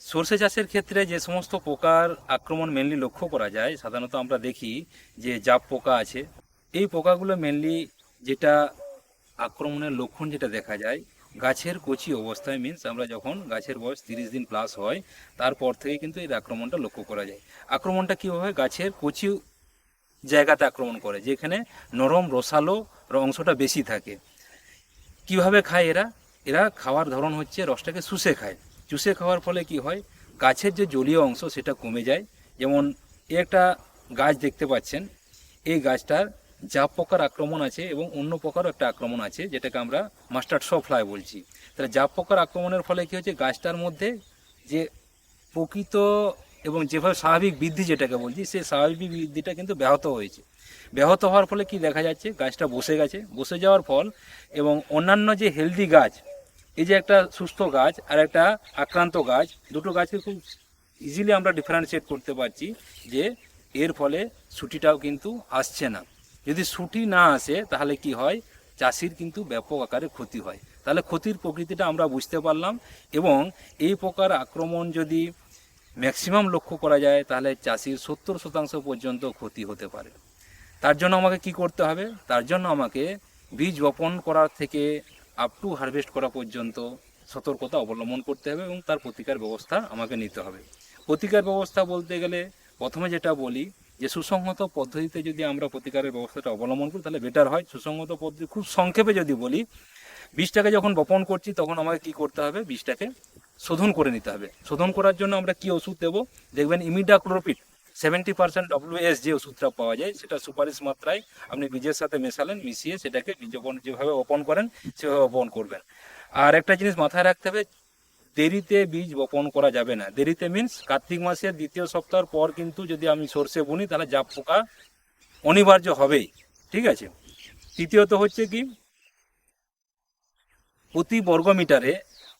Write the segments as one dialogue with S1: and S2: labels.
S1: সর্ষে চাষের ক্ষেত্রে যে সমস্ত পোকার আক্রমণ মেনলি লক্ষ্য করা যায়, সাধারণত আমরা দেখি যে জাপ পোকা আছে। এই পোকাগুলো মেনলি যেটা আক্রমণের লক্ষণ যেটা দেখা যায়, গাছের কচি অবস্থায় মিন্স আমরা যখন গাছের বয়স তিরিশ দিন প্লাস হয়, তারপর থেকে কিন্তু এর আক্রমণটা লক্ষ্য করা যায়। আক্রমণটা কীভাবে? গাছের কচি জায়গাতে আক্রমণ করে, যেখানে নরম রসালো অংশটা বেশি থাকে। কীভাবে খায় এরা? এরা খাওয়ার ধরন হচ্ছে রসটাকে শুষে খায়। চুষে খাওয়ার ফলে কি হয়, গাছের যে জলীয় অংশ সেটা কমে যায়। যেমন একটা গাছ দেখতে পাচ্ছেন, এই গাছটার জাপ পোকার আক্রমণ আছে এবং অন্য পোকারও একটা আক্রমণ আছে, যেটাকে আমরা মাস্টার্ড শ বলছি। তাহলে জাপ পোকার আক্রমণের ফলে কি হচ্ছে, গাছটার মধ্যে যে প্রকৃত এবং যেভাবে স্বাভাবিক বৃদ্ধি যেটাকে বলছি, সেই স্বাভাবিক বৃদ্ধিটা কিন্তু ব্যাহত হয়েছে। ব্যাহত হওয়ার ফলে কি দেখা যাচ্ছে, গাছটা বসে গেছে। বসে যাওয়ার ফল এবং অন্যান্য যে হেলদি গাছ এই যে একটা সুস্থ গাছ আর একটা আক্রান্ত গাছ, দুটো গাছকে খুব ইজিলি আমরা ডিফারেন্সিয়েট করতে পারছি যে এর ফলে ছুটিটাও কিন্তু আসছে না। যদি ছুটি না আসে, তাহলে কি হয়? চাষির কিন্তু ব্যাপক আকারে ক্ষতি হয়। তাহলে ক্ষতির প্রকৃতিটা আমরা বুঝতে পারলাম এবং এই প্রকার আক্রমণ যদি ম্যাক্সিমাম লক্ষ্য করা যায়, তাহলে চাষির সত্তর শতাংশ পর্যন্ত ক্ষতি হতে পারে। তার জন্য আমাকে কি করতে হবে? তার জন্য আমাকে বীজ বপন করার থেকে আপ টু হারভেস্ট করা পর্যন্ত সতর্কতা অবলম্বন করতে হবে এবং তার প্রতিকার ব্যবস্থা আমাকে নিতে হবে। প্রতিকার ব্যবস্থা বলতে গেলে প্রথমে যেটা বলি যে সুসংহত পদ্ধতিতে যদি আমরা প্রতিকারের ব্যবস্থাটা অবলম্বন করি তাহলে বেটার হয়। সুসংহত পদ্ধতি খুব সংক্ষেপে যদি বলি বীজটাকে যখন বপন করছি তখন আমাকে কি করতে হবে? বীজটাকে শোধন করে নিতে হবে। শোধন করার জন্য আমরা কি ওষুধ দেবো? দেখবেন ইমিডাক্লোরোপিড সেভেন্টি পার্সেন্ট ডব্লিউএস যে ওষুধটা পাওয়া যায়, সেটা সুপারিশ মাত্রায় আপনি বীজের সাথে মেশালেন, মিশিয়ে সেটাকে বীজপন যেভাবে বপন করেন, সেভাবে বপন করবেন। আর একটা জিনিস মাথায় রাখতে হবে, দেরিতে বীজ বপন করা যাবে না। দেরিতে মিন্স কার্তিক মাসের দ্বিতীয় সপ্তাহের পর কিন্তু যদি আমি সর্ষে বুনি, তাহলে জাপ পোকা অনিবার্য হবেই, ঠিক আছে? তৃতীয়ত হচ্ছে কি, প্রতি বর্গ মিটারে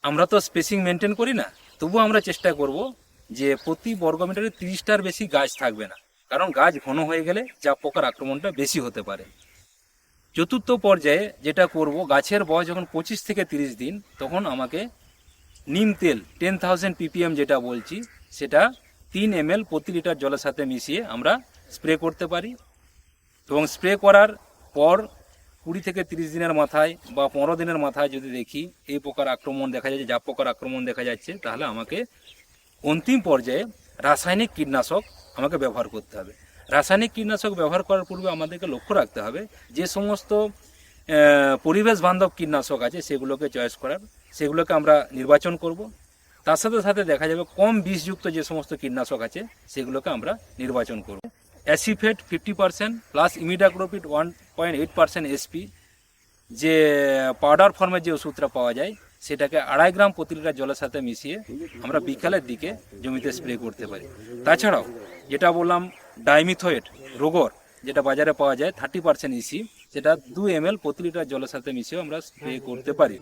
S1: আমরা তো স্পেসিং মেনটেন করি না তবু আমরা চেষ্টা করব যে প্রতি বর্গ মিটারে তিরিশটার বেশি গাছ থাকবে না। কারণ গাছ ঘন হয়ে গেলে জাপ পোকার আক্রমণটা বেশি হতে পারে। চতুর্থ পর্যায়ে যেটা করব, গাছের বয়স যখন পঁচিশ থেকে তিরিশ দিন, তখন আমাকে নিম তেল, টেন থাউজেন্ড পিপিএম যেটা বলছি, সেটা তিন এম প্রতি লিটার জলের সাথে মিশিয়ে আমরা স্প্রে করতে পারি। এবং স্প্রে করার পর কুড়ি থেকে তিরিশ দিনের মাথায় বা পনেরো দিনের মাথায় যদি দেখি এই প্রকার আক্রমণ দেখা যাচ্ছে জাপ পোকার আক্রমণ দেখা যাচ্ছে, তাহলে আমাকে অন্তিম পর্যায়ে রাসায়নিক কীটনাশক আমাকে ব্যবহার করতে হবে। রাসায়নিক কীটনাশক ব্যবহার করার পূর্বে আমাদেরকে লক্ষ্য রাখতে হবে যে সমস্ত পরিবেশ বান্ধব কীটনাশক আছে সেগুলোকে চয়েস করার, সেগুলোকে আমরা নির্বাচন করব। তার সাথে সাথে দেখা যাবে কম বিষযুক্ত যে সমস্ত কীটনাশক আছে সেগুলোকে আমরা নির্বাচন করব। Acephate fifty percent plus imidacloprid one point eight percent SP, যে পাউডার ফর্মের যে ওষুধটা পাওয়া যায় সেটাকে আড়াই গ্রাম প্রতি লিটার জলের সাথে মিশিয়ে আমরা বিকালের দিকে জমিতে স্প্রে করতে পারি। তাছাড়াও যেটা বললাম ডাইমিথোয়েট রোগর, যেটা বাজারে পাওয়া যায় থার্টি পার্সেন্ট ইসি সেটা দু এম এল প্রতি লিটার জলের সাথে মিশিয়েও আমরা স্প্রে করতে পারি।